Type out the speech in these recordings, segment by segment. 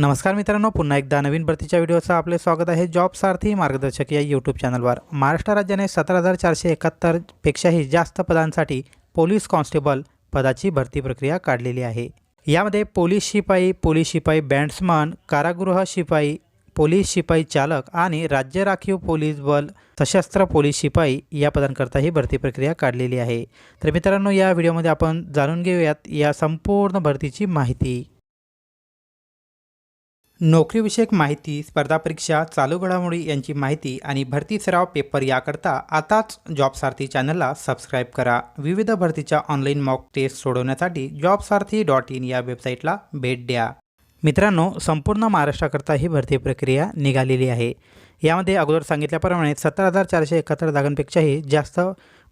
नमस्कार मित्रांनो पुन्हा एकदा नवीन भरतीच्या व्हिडिओचं आपले स्वागत आहे. जॉब सारथी मार्गदर्शक या यूट्यूब चॅनलवर महाराष्ट्र राज्याने सतरा हजार चारशे एकाहत्तरपेक्षाही जास्त पदांसाठी पोलीस कॉन्स्टेबल पदाची भरती प्रक्रिया काढलेली आहे. यामध्ये पोलीस शिपाई पोलीस शिपाई बँड्समन कारागृह शिपाई पोलीस शिपाई चालक आणि राज्य राखीव पोलीस बल सशस्त्र पोलीस शिपाई या पदांकरता ही भरती प्रक्रिया काढलेली आहे. तर मित्रांनो या व्हिडिओमध्ये आपण जाणून घेऊयात या संपूर्ण भरतीची माहिती. नोकरीविषयक माहिती स्पर्धा परीक्षा चालू घडामोडी यांची माहिती आणि भरती सराव पेपर याकरता आताच जॉब सारथी चॅनलला सबस्क्राईब करा. विविध भरतीच्या ऑनलाईन मॉक टेस्ट सोडवण्यासाठी जॉबसारथी डॉट इन या वेबसाईटला भेट द्या. मित्रांनो संपूर्ण महाराष्ट्राकरता ही भरती प्रक्रिया निघालेली आहे. यामध्ये अगोदर सांगितल्याप्रमाणे सत्तर हजार चारशे एकाहत्तर जागांपेक्षाही जास्त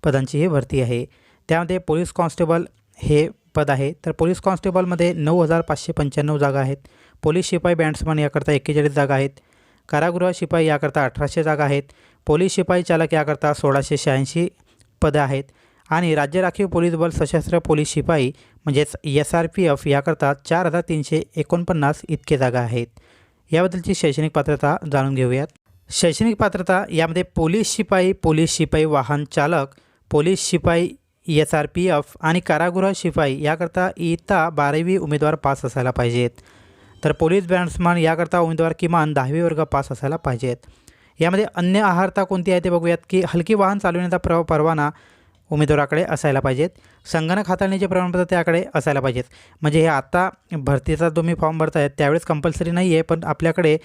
पदांची ही भरती आहे. त्यामध्ये पोलीस कॉन्स्टेबल हे पद आहे. तर पोलीस कॉन्स्टेबलमध्ये नऊ हजार पाचशे पंच्याण्णव जागा आहेत. पोलीस शिपाई बँड्समन याकरता एक्केचाळीस जागा आहेत. कारागृह शिपाई याकरता अठराशे जागा आहेत. पोलीस शिपाई चालक याकरता सोळाशे शहाऐंशी पदं आहेत. आणि राज्य राखीव पोलीस बल सशस्त्र पोलीस शिपाई म्हणजेच एस आर पी एफ याकरता चार हजार तीनशे एकोणपन्नास इतके जागा आहेत. याबद्दलची शैक्षणिक पात्रता जाणून घेऊयात. शैक्षणिक पात्रता यामध्ये पोलीस शिपाई पोलीस शिपाई वाहन चालक पोलीस शिपाई एस आर पी एफ आणि कारागृह शिपाई याकरता इयत्ता बारावी उमेदवार पास असायला पाहिजेत. तर पोलीस बँड्समन याकरता उमेदवार किमान दहावी वर्ग पास असायला पाहिजेत. यामध्ये अन्य आहारता कोणती आहे ते बघूयात की हलकी वाहन चालवण्याचा प्र परवाना उमेदवाराकडे असायला पाहिजेत. संगणक हाताळण्याचे प्रमाणपत्र त्याकडे असायला पाहिजेत. म्हणजे हे आता भरतीचा तुम्ही फॉर्म भरतायत त्यावेळेस कंपल्सरी नाही आहे पण आपल्याकडे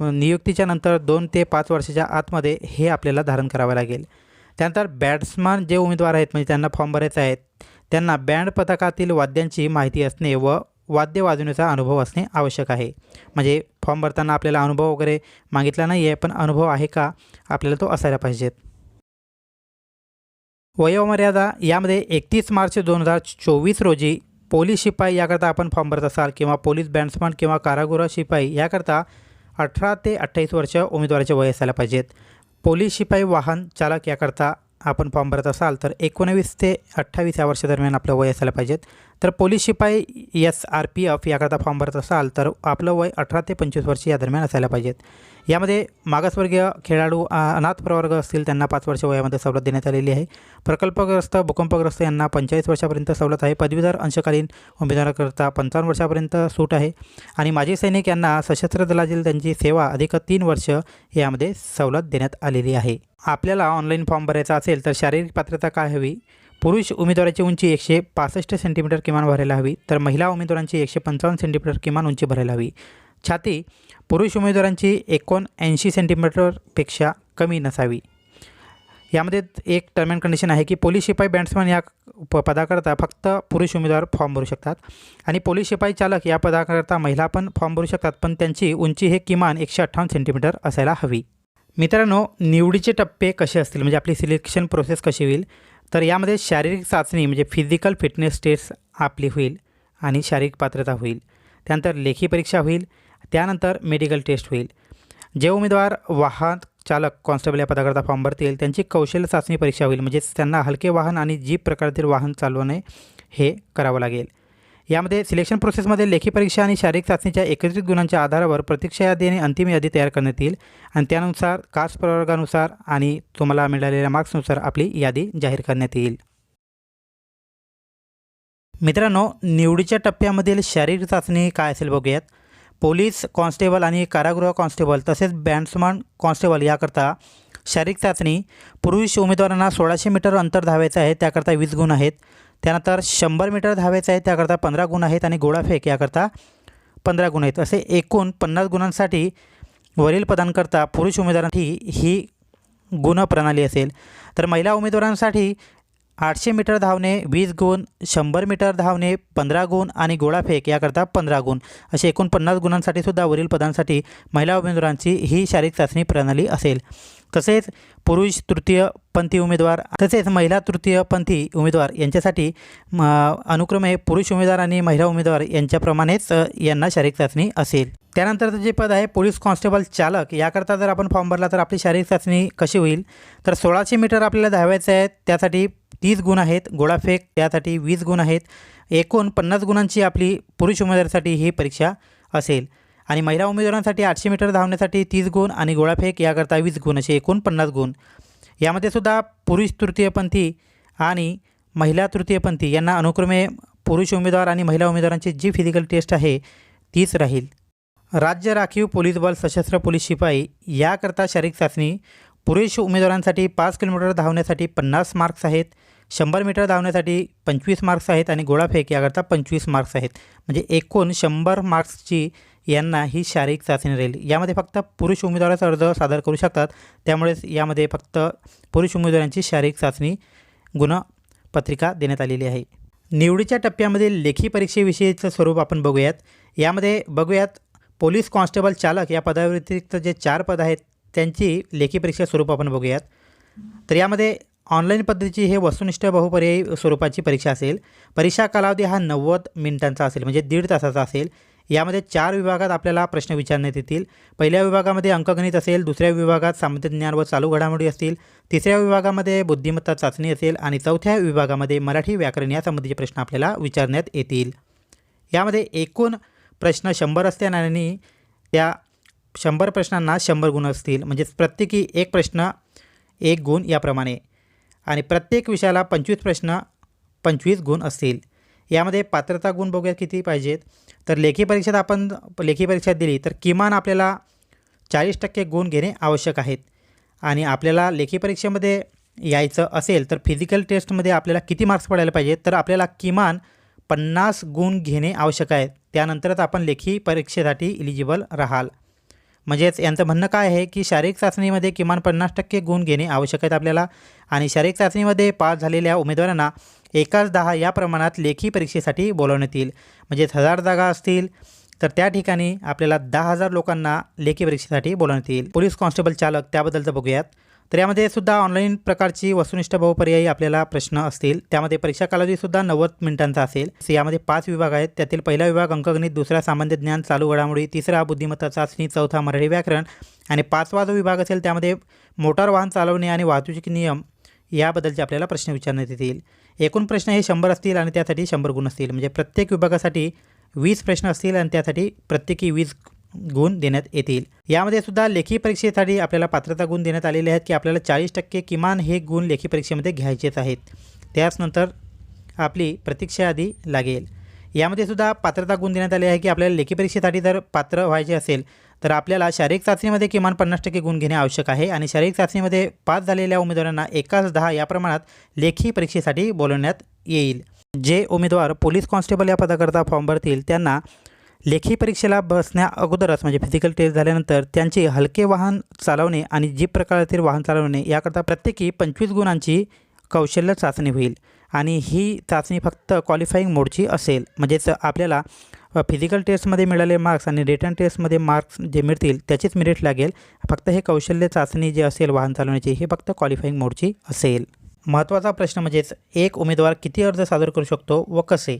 नियुक्तीच्या नंतर दोन ते पाच वर्षाच्या आतमध्ये हे आपल्याला धारण करावं लागेल. त्यानंतर बॅट्समन जे उमेदवार आहेत म्हणजे त्यांना फॉर्म भरायचा आहे त्यांना बँड पथकातील वाद्यांची माहिती असणे व वाद्य वाजवण्याचा अनुभव असणे आवश्यक आहे. म्हणजे फॉर्म भरताना आपल्याला अनुभव वगैरे मागितला नाही आहे पण अनुभव आहे का? आपल्याला तो असायला पाहिजेत. वयोमर्यादा यामध्ये एकतीस मार्च दोन हजार चोवीस रोजी पोलीस शिपाई याकरता आपण फॉर्म भरत असाल किंवा पोलीस बँड्समन किंवा कारागृह शिपाई याकरता अठरा ते अठ्ठावीस वर्ष उमेदवाराचे वय असायला पाहिजेत. पोलीस शिपाई वाहन चालक याकरता आपण फॉर्म भरत असाल तर एकोणवीस ते अठ्ठावीस या वर्षादरम्यान आपलं वय असायला पाहिजेत. तर पोलीस शिपाई एस आर पी एफ याकरता फॉर्म भरत असाल तर आपलं वय अठरा ते पंचवीस वर्ष या दरम्यान असायला पाहिजेत. यामध्ये मागासवर्गीय खेळाडू अनाथ प्रवर्ग असतील त्यांना पाच वर्ष वयामध्ये सवलत देण्यात आलेली आहे. प्रकल्पग्रस्त भूकंपग्रस्त यांना पंचेचाळीस वर्षापर्यंत सवलत आहे. पदवीधर अंशकालीन उमेदवाराकरता पंचावन्न वर्षापर्यंत सूट आहे. आणि माजी सैनिक यांना सशस्त्र दलातील त्यांची सेवा अधिक तीन वर्ष यामध्ये सवलत देण्यात आलेली आहे. आपल्याला ऑनलाईन फॉर्म भरायचा असेल तर शारीरिक पात्रता काय हवी? पुरुष उमेदवाराची उंची एकशे पासष्ट सेंटीमीटर किमान भरायला हवी तर महिला उमेदवारांची एकशे पंचावन्न सेंटीमीटर किमान उंची भरायला हवी. छाती पुरुष उमेदवारांची एकोणऐंशी सेंटीमीटरपेक्षा कमी नसावी. यामध्ये एक टर्म अँड कंडिशन आहे की पोलीस शिपाई बँड्समन या प पदाकरता फक्त पुरुष उमेदवार फॉर्म भरू शकतात आणि पोलीस शिपाई चालक या पदाकरता महिला पण फॉर्म भरू शकतात पण त्यांची उंची हे किमान एकशे अठ्ठावन्न सेंटीमीटर असायला हवी. मित्रांनो निवडीचे टप्पे कसे असतील? म्हणजे आपली सिलेक्शन प्रोसेस कशी होईल? तर यामध्ये शारीरिक चाचणी म्हणजे फिजिकल फिटनेस टेस्ट आपली होईल आणि शारीरिक पात्रता होईल. त्यानंतर लेखी परीक्षा होईल त्यानंतर मेडिकल टेस्ट होईल. जे उमेदवार वाहन चालक कॉन्स्टेबल या पदाकरता फॉर्म भरतील त्यांची कौशल्य चाचणी परीक्षा होईल. म्हणजेच त्यांना हलके वाहन आणि जीप प्रकारातील वाहन चालवणे हे करावं लागेल. यामध्ये सिलेक्शन प्रोसेसमध्ये लेखी परीक्षा आणि शारीरिक चाचणीच्या एकत्रित गुणांच्या आधारावर प्रतीक्षा यादी आणि अंतिम यादी तयार करण्यात येईल. आणि त्यानुसार कास्ट प्रवर्गानुसार आणि तुम्हाला मिळालेल्या मार्क्सनुसार आपली यादी जाहीर करण्यात येईल. मित्रांनो निवडीच्या टप्प्यामधील शारीरिक चाचणी काय असेल बघूयात. पोलीस कॉन्स्टेबल आणि कारागृह कॉन्स्टेबल तसेच बँड्समन कॉन्स्टेबल याकरता शारीरिक चाचणी. पुरुष उमेदवारांना सोळाशे मीटर अंतर धावायचं आहे त्याकरता वीस गुण आहेत. त्यानंतर शंभर मीटर धावायचं आहे त्याकरता पंधरा गुण आहेत आणि गोळाफेक याकरता पंधरा गुण आहेत. असे एकूण पन्नास गुणांसाठी वरील पदांकरता पुरुष उमेदवारांसाठी ही गुणप्रणाली असेल. तर महिला उमेदवारांसाठी आठशे मीटर धावणे वीस गुण शंभर मीटर धावणे पंधरा गुण आणि गोळाफेक याकरता पंधरा गुण. असे एकूण पन्नास गुणांसाठी सुद्धा वरील पदांसाठी महिला उमेदवारांची ही शारीरिक चाचणी प्रणाली असेल. तसेच पुरुष तृतीयपंथी उमेदवार तसेच महिला तृतीयपंथी उमेदवार यांच्यासाठी म, अनुक्रमे पुरुष उमेदवार आणि महिला उमेदवार यांच्याप्रमाणेच यांना शारीरिक चाचणी असेल. त्यानंतरचं जे पद आहे पोलीस कॉन्स्टेबल चालक याकरता जर आपण फॉर्म भरला तर आपली शारीरिक चाचणी कशी होईल? तर सोळाशे मीटर आपल्याला धावायचं आहे त्यासाठी तीस गुण आहेत गोळाफेक त्यासाठी वीस गुण आहेत. एकूण पन्नास गुणांची आपली पुरुष उमेदवारासाठी ही परीक्षा असेल. आणि महिला उमेदवारांसाठी आठशे मीटर धावण्यासाठी तीस गुण आणि गोळाफेक याकरता वीस गुण असे एकूण पन्नास गुण. यामध्ये सुद्धा पुरुष तृतीयपंथी आणि महिला तृतीयपंथी यांना अनुक्रमे पुरुष उमेदवार आणि महिला उमेदवारांची जी फिजिकल टेस्ट आहे तीच राहील. राज्य राखीव पोलीस बल सशस्त्र पोलीस शिपाई याकरता शारीरिक चाचणी. पुरुष उमेदवारांसाठी पाच किलोमीटर धावण्यासाठी पन्नास मार्क्स आहेत. शंभर मीटर धावण्यासाठी पंचवीस मार्क्स आहेत आणि गोळाफेक याकरता पंचवीस मार्क्स आहेत. म्हणजे एकूण शंभर मार्क्सची यांना ही शारीरिक चाचणी राहील. यामध्ये फक्त पुरुष उमेदवाराचा अर्ज सादर करू शकतात. त्यामुळेच यामध्ये फक्त पुरुष उमेदवारांची शारीरिक चाचणी गुणपत्रिका देण्यात आलेली आहे. निवडीच्या टप्प्यामधील लेखी परीक्षेविषयीचं स्वरूप आपण बघूयात. यामध्ये बघूयात पोलीस कॉन्स्टेबल चालक या पदाव्यतिरिक्त जे चार पद आहेत त्यांची लेखी परीक्षा स्वरूप आपण बघूयात. तर यामध्ये ऑनलाईन पद्धतीची हे वस्तुनिष्ठ बहुपर्यायी स्वरूपाची परीक्षा असेल. परीक्षा कालावधी हा नव्वद मिनिटांचा असेल म्हणजे दीड तासाचा असेल. यामध्ये चार विभागात आपल्याला प्रश्न विचारण्यात येतील. पहिल्या विभागामध्ये अंकगणित असेल दुसऱ्या विभागात सामान्य ज्ञान व चालू घडामोडी असतील. तिसऱ्या विभागामध्ये बुद्धिमत्ता चाचणी असेल आणि चौथ्या विभागामध्ये मराठी व्याकरण यासंबंधीचे प्रश्न आपल्याला विचारण्यात येतील. यामध्ये एकूण प्रश्न शंभर असतील आणि त्या शंभर प्रश्नांना शंभर गुण असतील. म्हणजेच प्रत्येकी एक प्रश्न एक गुण याप्रमाणे. आणि प्रत्येक विषयाला पंचवीस प्रश्न पंचवीस गुण असतील. यामध्ये पात्रता गुण बघूया किती पाहिजेत. तर लेखी परीक्षेत आपण लेखी परीक्षा दिली तर किमान आपल्याला चाळीस टक्के गुण घेणे आवश्यक आहेत. आणि आपल्याला लेखी परीक्षेमध्ये यायचं असेल तर फिजिकल टेस्टमध्ये आपल्याला किती मार्क्स पडायला पाहिजेत तर आपल्याला किमान पन्नास गुण घेणे आवश्यक आहे त्यानंतरच आपण लेखी परीक्षेसाठी इलिजिबल राहाल. म्हणजेच यांचं म्हणणं काय आहे की शारीरिक चाचणीमध्ये किमान पन्नास टक्के गुण घेणे आवश्यक आहेत आपल्याला. आणि शारीरिक चाचणीमध्ये पास झालेल्या उमेदवारांना एकाच दहा या प्रमाणात लेखी परीक्षेसाठी बोलवण्यात येईल. म्हणजेच हजार जागा असतील तर त्या ठिकाणी आपल्याला दहा हजार लोकांना लेखी परीक्षेसाठी बोलवण्यात येईल. पोलीस कॉन्स्टेबल चालक त्याबद्दलचं बघूयात. तर यामध्ये सुद्धा ऑनलाईन प्रकारची वस्तुनिष्ठ बहुपर्यायी आपल्याला प्रश्न असतील. त्यामध्ये परीक्षा कालावधीसुद्धा नव्वद मिनिटांचा असेल. यामध्ये पाच विभाग आहेत. त्यातील पहिला विभाग अंकगणित दुसरा सामान्य ज्ञान चालू घडामोडी तिसरा बुद्धिमत्ता चाचणी चौथा मराठी व्याकरण आणि पाचवा जो विभाग असेल त्यामध्ये मोटार वाहन चालवणे आणि वाहतुकीचे नियम याबद्दलचे आपल्याला प्रश्न विचारण्यात येतील. एकूण प्रश्न हे शंभर असतील आणि त्यासाठी शंभर गुण असतील. म्हणजे प्रत्येक विभागासाठी वीस प्रश्न असतील आणि त्यासाठी प्रत्येकी वीस गुण देण्यात येतील. यामध्ये सुद्धा लेखी परीक्षेसाठी आपल्याला पात्रता गुण देण्यात आलेले आहेत की आपल्याला चाळीस टक्के किमान हे गुण लेखी परीक्षेमध्ये घ्यायचेच आहेत. त्याचनंतर आपली प्रतीक्षा आधी लागेल. यामध्ये सुद्धा पात्रता गुण देण्यात आले आहे की आपल्याला लेखी परीक्षेसाठी जर पात्र व्हायचे असेल तर आपल्याला शारीरिक चाचणीमध्ये किमान पन्नास टक्के गुण घेणे आवश्यक आहे आणि शारीरिक चाचणीमध्ये पास झालेल्या उमेदवारांना एकाच दहा या प्रमाणात लेखी परीक्षेसाठी बोलवण्यात येईल. जे उमेदवार पोलीस कॉन्स्टेबल या पदाकरता फॉर्म भरतील त्यांना लेखी परीक्षेला बसण्या अगोदरच म्हणजे फिजिकल टेस्ट झाल्यानंतर त्यांची हलके वाहन चालवणे आणि जीप प्रकारातील वाहन चालवणे याकरता प्रत्येकी पंचवीस गुणांची कौशल्य चाचणी होईल. आणि ही चाचणी फक्त क्वालिफाईंग मोडची असेल. म्हणजेच आपल्याला फिजिकल टेस्टमध्ये मिळाले मार्क्स आणि रिटर्न टेस्टमध्ये मार्क्स जे मिळतील त्याचीच मेरिट लागेल. फक्त हे कौशल्य चाचणी जे असेल वाहन चालवण्याची हे फक्त क्वालिफाईंग मोडची असेल. महत्त्वाचा प्रश्न म्हणजेच एक उमेदवार किती अर्ज सादर करू शकतो व कसे?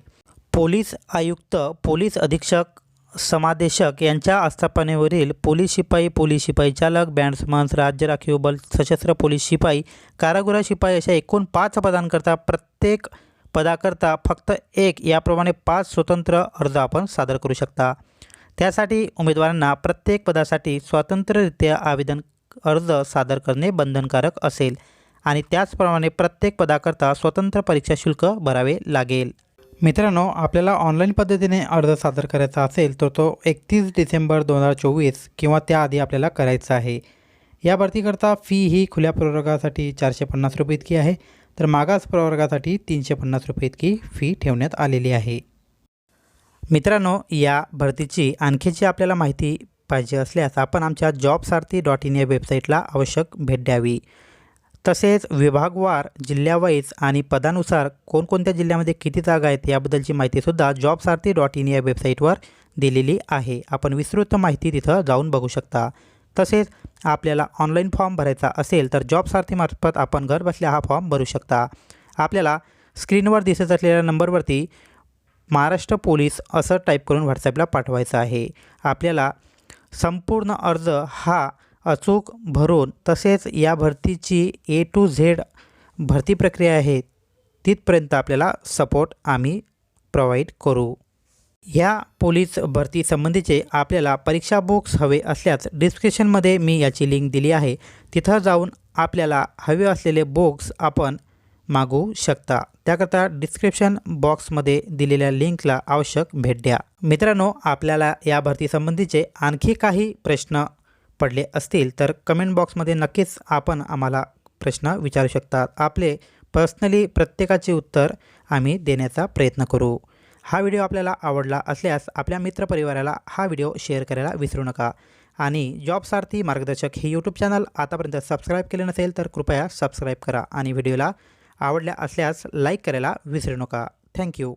पोलीस आयुक्त पोलीस अधीक्षक समादेशक यांच्या आस्थापनेवरील पोलीस शिपाई पोलीस शिपाई चालक बँड्समन्स राज्य राखीव बल सशस्त्र पोलीस शिपाई कारागृह शिपाई अशा एकूण पाच पदांकरता प्रत्येक पदाकरता फक्त एक याप्रमाणे पाच स्वतंत्र अर्ज आपण सादर करू शकता. त्यासाठी उमेदवारांना प्रत्येक पदासाठी स्वतंत्ररित्या आवेदन अर्ज सादर करणे बंधनकारक असेल आणि त्याचप्रमाणे प्रत्येक पदाकरता स्वतंत्र परीक्षा शुल्क भरावे लागेल. मित्रांनो आपल्याला ऑनलाईन पद्धतीने अर्ज सादर करायचा असेल तर तो एकतीस डिसेंबर दोन हजार चोवीस किंवा त्याआधी आपल्याला करायचा आहे. या भरतीकरता फी ही खुल्या प्रवर्गासाठी चारशे पन्नास रुपये इतकी आहे तर मागास प्रवर्गासाठी तीनशे पन्नास रुपये इतकी फी ठेवण्यात आलेली आहे. मित्रांनो या भरतीची आणखीची आपल्याला माहिती पाहिजे असल्यास आपण आमच्या जॉब सारथी डॉट इन या वेबसाईटला आवश्यक भेट द्यावी. तसेच विभागवार जिल्ह्यावाईज आणि पदानुसार कोणकोणत्या जिल्ह्यामध्ये किती जागा आहेत याबद्दलची माहितीसुद्धा जॉबसारथी डॉट इन या वेबसाईटवर दिलेली आहे. आपण विस्तृत माहिती तिथं जाऊन बघू शकता. तसेच आपल्याला ऑनलाईन फॉर्म भरायचा असेल तर जॉबसारथीमार्फत आपण घरबसल्या हा फॉर्म भरू शकता. आपल्याला स्क्रीनवर दिसत असलेल्या नंबरवरती महाराष्ट्र पोलीस असं टाईप करून व्हॉट्सॲपला पाठवायचं आहे. आपल्याला संपूर्ण अर्ज हा अचूक भरून तसेच या भरतीची ए टू झेड भरती प्रक्रिया आहे तिथपर्यंत आपल्याला सपोर्ट आम्ही प्रोव्हाइड करू. ह्या पोलीस भरतीसंबंधीचे आपल्याला परीक्षा बुक्स हवे असल्यास डिस्क्रिप्शनमध्ये मी याची लिंक दिली आहे. तिथं जाऊन आपल्याला हवे असलेले बुक्स आपण मागवू शकता. त्याकरता डिस्क्रिप्शन बॉक्समध्ये दिलेल्या लिंकला आवश्यक भेट द्या. मित्रांनो आपल्याला या भरतीसंबंधीचे आणखी काही प्रश्न पडले असतील तर कमेंट बॉक्समध्ये नक्कीच आपण आम्हाला प्रश्न विचारू शकतात आपले पर्सनली प्रत्येकाचे उत्तर आम्ही देण्याचा प्रयत्न करू. हा व्हिडिओ आपल्याला आवडला असल्यास आपल्या मित्रपरिवाराला हा व्हिडिओ शेअर करायला विसरू नका. आणि जॉबसारथी मार्गदर्शक हे यूट्यूब चॅनल आतापर्यंत सबस्क्राईब केले नसेल तर कृपया सबस्क्राईब करा. आणि व्हिडिओला आवडल्या असल्यास लाईक करायला विसरू नका. थँक्यू